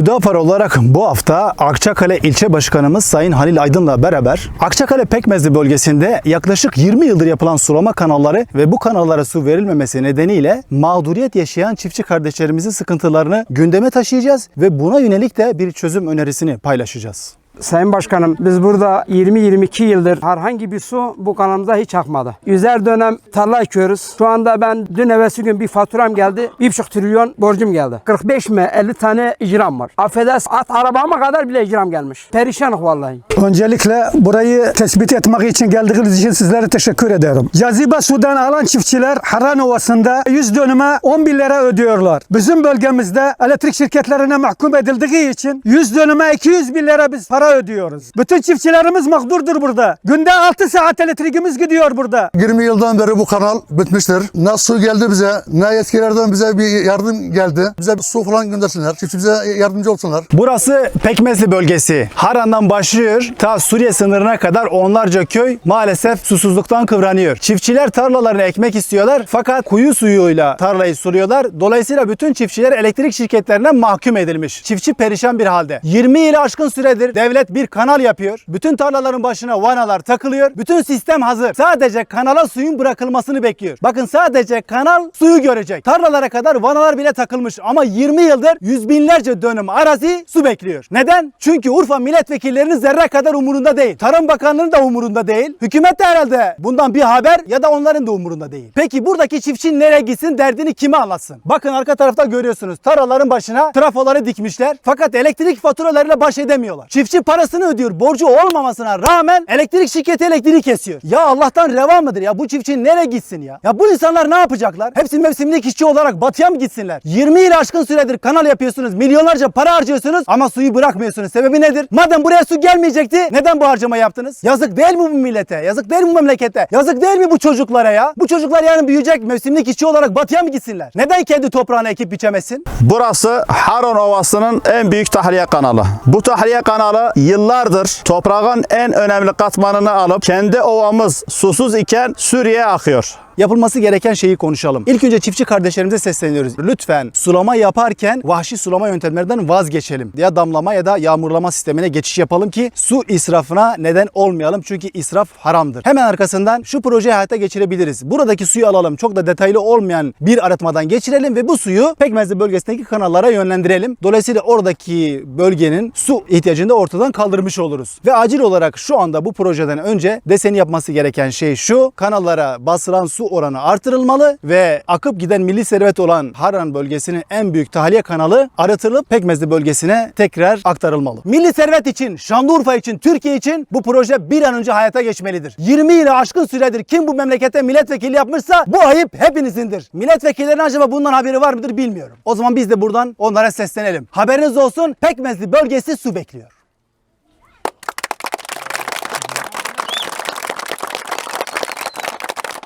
Hüdapar olarak bu hafta Akçakale ilçe başkanımız Sayın Halil Aydın'la beraber Akçakale Pekmezli bölgesinde yaklaşık 20 yıldır yapılan sulama kanalları ve bu kanallara su verilmemesi nedeniyle mağduriyet yaşayan çiftçi kardeşlerimizin sıkıntılarını gündeme taşıyacağız ve buna yönelik de bir çözüm önerisini paylaşacağız. Sayın Başkanım biz burada 20-22 yıldır herhangi bir su bu kanalımıza hiç akmadı. Yüzer dönem tarla ekiyoruz. Şu anda ben dün evvelsi gün bir faturam geldi. 1,5 trilyon borcum geldi. 45 mi 50 tane icram var. Affedersin at arabama kadar bile icram gelmiş. Perişanlık vallahi. Öncelikle burayı tespit etmek için geldiğiniz için sizlere teşekkür ederim. Cazibe sudan alan çiftçiler Haran Ovası'nda 100 dönüme 10 bin lira ödüyorlar. Bizim bölgemizde elektrik şirketlerine mahkum edildiği için 100 dönüme 200 bin lira biz ödüyoruz. Bütün çiftçilerimiz mağdurdur burada. Günde 6 saat elektriğimiz gidiyor burada. 20 yıldan beri bu kanal bitmiştir. Ne su geldi bize, ne yetkilerden bize bir yardım geldi. Bize bir su falan göndersinler. Çiftçimize yardımcı olsunlar. Burası Pekmezli bölgesi. Haran'dan başlıyor ta Suriye sınırına kadar onlarca köy maalesef susuzluktan kıvranıyor. Çiftçiler tarlalarını ekmek istiyorlar fakat kuyu suyuyla tarlayı suluyorlar. Dolayısıyla bütün çiftçiler elektrik şirketlerine mahkum edilmiş. Çiftçi perişan bir halde. 20 yılı aşkın süredir devlet bir kanal yapıyor. Bütün tarlaların başına vanalar takılıyor. Bütün sistem hazır. Sadece kanala suyun bırakılmasını bekliyor. Bakın sadece kanal suyu görecek. Tarlalara kadar vanalar bile takılmış ama 20 yıldır yüz binlerce dönüm arazi su bekliyor. Neden? Çünkü Urfa milletvekillerinin zerre kadar umurunda değil. Tarım Bakanlığı'nın da umurunda değil. Hükümet de herhalde bundan bir haber ya da onların da umurunda değil. Peki buradaki çiftçi nereye gitsin derdini kime anlatsın? Bakın arka tarafta görüyorsunuz. Tarlaların başına trafoları dikmişler. Fakat elektrik faturalarıyla baş edemiyorlar. Çiftçi parasını ödüyor. Borcu olmamasına rağmen elektrik şirketi elektriği kesiyor. Ya Allah'tan reva mıdır ya? Bu çiftçi nereye gitsin ya? Ya bu insanlar ne yapacaklar? Hepsi mevsimlik işçi olarak batıya mı gitsinler? 20 yıl aşkın süredir kanal yapıyorsunuz. Milyonlarca para harcıyorsunuz ama suyu bırakmıyorsunuz. Sebebi nedir? Madem buraya su gelmeyecekti neden bu harcama yaptınız? Yazık değil mi bu millete? Yazık değil mi bu memlekete? Yazık değil mi bu çocuklara ya? Bu çocuklar yarın büyüyecek mevsimlik işçi olarak batıya mı gitsinler? Neden kendi toprağını ekip biçemesin? Burası Haron Ovası'nın en büyük tahliye kanalı. Bu tahliye kanalı yıllardır toprağın en önemli katmanını alıp kendi ovamız susuz iken Suriye'ye akıyor. Yapılması gereken şeyi konuşalım. İlk önce çiftçi kardeşlerimize sesleniyoruz. Lütfen sulama yaparken vahşi sulama yöntemlerinden vazgeçelim. Ya damlama ya da yağmurlama sistemine geçiş yapalım ki su israfına neden olmayalım. Çünkü israf haramdır. Hemen arkasından şu projeyi hayata geçirebiliriz. Buradaki suyu alalım. Çok da detaylı olmayan bir arıtmadan geçirelim ve bu suyu Pekmezli bölgesindeki kanallara yönlendirelim. Dolayısıyla oradaki bölgenin su ihtiyacını da ortadan kaldırmış oluruz. Ve acil olarak şu anda bu projeden önce deseni yapması gereken şey şu. Kanallara basılan su oranı artırılmalı ve akıp giden milli servet olan Harran bölgesinin en büyük tahliye kanalı arıtılıp Pekmezli bölgesine tekrar aktarılmalı. Milli servet için, Şanlıurfa için, Türkiye için bu proje bir an önce hayata geçmelidir. 20 yılı aşkın süredir kim bu memlekete milletvekili yapmışsa bu ayıp hepinizindir. Milletvekillerinin acaba bundan haberi var mıdır bilmiyorum. O zaman biz de buradan onlara seslenelim. Haberiniz olsun Pekmezli bölgesi su bekliyor.